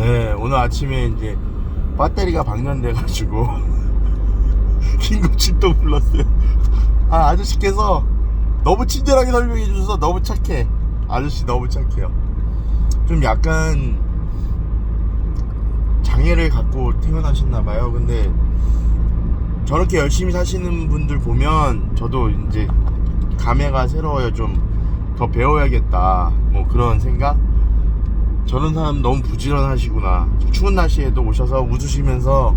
네, 오늘 아침에 이제 배터리가 방전돼가지고 긴급 출동 불렀어요. 아, 아저씨께서 너무 친절하게 설명해 주셔서 너무 착해. 아저씨 너무 착해요. 좀 약간 장애를 갖고 태어나셨나 봐요. 근데 저렇게 열심히 사시는 분들 보면 저도 이제 감회가 새로워요. 좀 더 배워야겠다. 뭐 그런 생각? 저런 사람 너무 부지런하시구나. 추운 날씨에도 오셔서 웃으시면서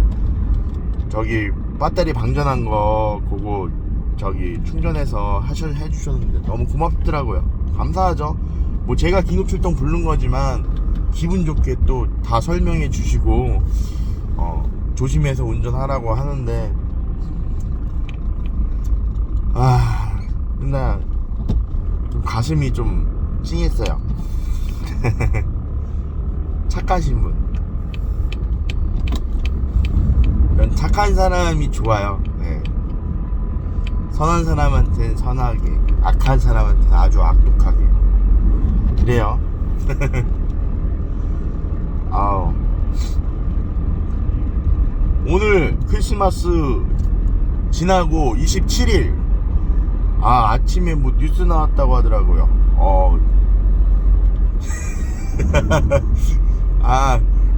저기 배터리 방전한 거 보고 저기 충전해서 하셔 해주셨는데 너무 고맙더라고요. 감사하죠. 뭐 제가 긴급 출동 부른 거지만 기분 좋게 또 다 설명해 주시고 어, 조심해서 운전하라고 하는데 아 근데 좀 가슴이 좀 찡했어요. 착하신 분. 착한 사람이 좋아요. 네. 선한 사람한테는 선하게, 악한 사람한테는 아주 악독하게. 그래요. 아우. 오늘 크리스마스 지나고 27일. 아, 아침에 뭐 뉴스 나왔다고 하더라고요. 어,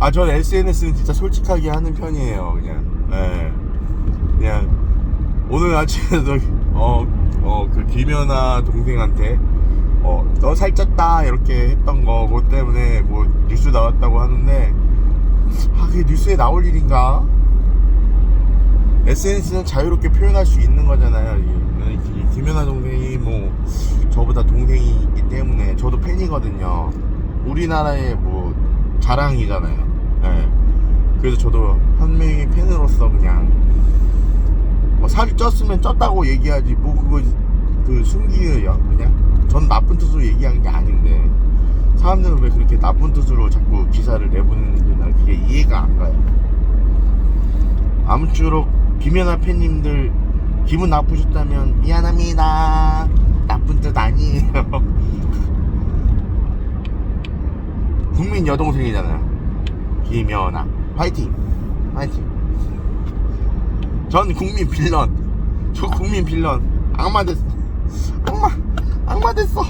아, 아, 전 SNS는 진짜 솔직하게 하는 편이에요, 그냥. 예. 그냥, 오늘 아침에도, 어, 어, 그 김연아 동생한테, 어, 너 살쪘다, 이렇게 했던 거, 그것 때문에 뭐 뉴스 나왔다고 하는데, 아, 그게 뉴스에 나올 일인가? SNS는 자유롭게 표현할 수 있는 거잖아요. 이- 이 김연아 동생이 뭐, 저보다 동생이기 때문에, 저도 팬이거든요. 우리나라의 뭐 자랑이잖아요. 예. 그래서 저도 한 명의 팬으로서 그냥 뭐 살이 쪘으면 쪘다고 얘기하지 뭐 그거 그 숨기요 그냥 전 나쁜 뜻으로 얘기한 게 아닌데 사람들은 왜 그렇게 나쁜 뜻으로 자꾸 기사를 내보내는지 난 그게 이해가 안 가요. 아무쪼록 김연아 팬님들 기분 나쁘셨다면 미안합니다. 나쁜 뜻 아니에요. 국민 여동생이잖아요. 김연아. 화이팅! 화이팅! 전 국민 빌런. 저 국민 빌런. 악마 됐어. 악마, 악마 됐어.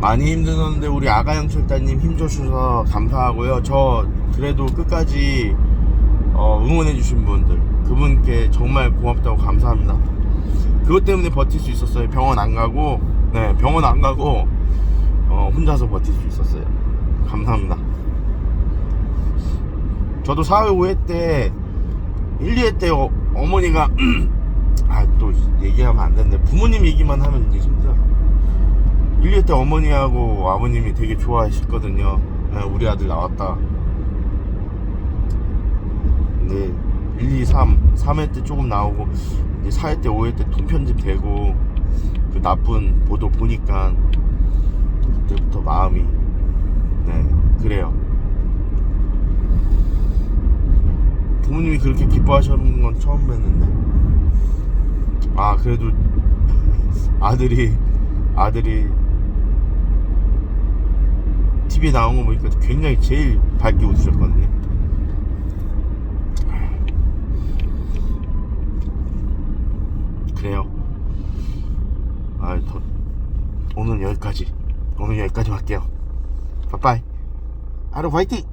많이 힘드는데 우리 아가영 철다님 힘줘주셔서 감사하고요. 저 그래도 끝까지 어, 응원해주신 분들 그분께 정말 고맙다고 감사합니다. 그것 때문에 버틸 수 있었어요. 병원 안 가고, 네, 병원 안 가고, 어, 혼자서 버틸 수 있었어요. 감사합니다. 저도 4회, 5회 때, 1, 2회 때 어, 어머니가, 아, 또 얘기하면 안 되는데, 부모님 얘기만 하면 이제 힘들어. 1, 2회 때 어머니하고 아버님이 되게 좋아하셨거든요. 네, 우리 아들 나왔다. 네, 1, 2, 3, 3회 때 조금 나오고, 이제 4회 때, 5회 때 통편집 되고, 그 나쁜 보도 보니까, 그때부터 마음이, 네, 그래요. 부모님이 그렇게 기뻐하시는 건 처음 뵀는데, 아, 그래도, 아들이, 아들이, TV에 나온 거 보니까 굉장히 제일 밝게 웃으셨거든요. 아, 더, 오늘 여기까지. 오늘 여기까지 할게요. 빠빠이. 하루 화이팅!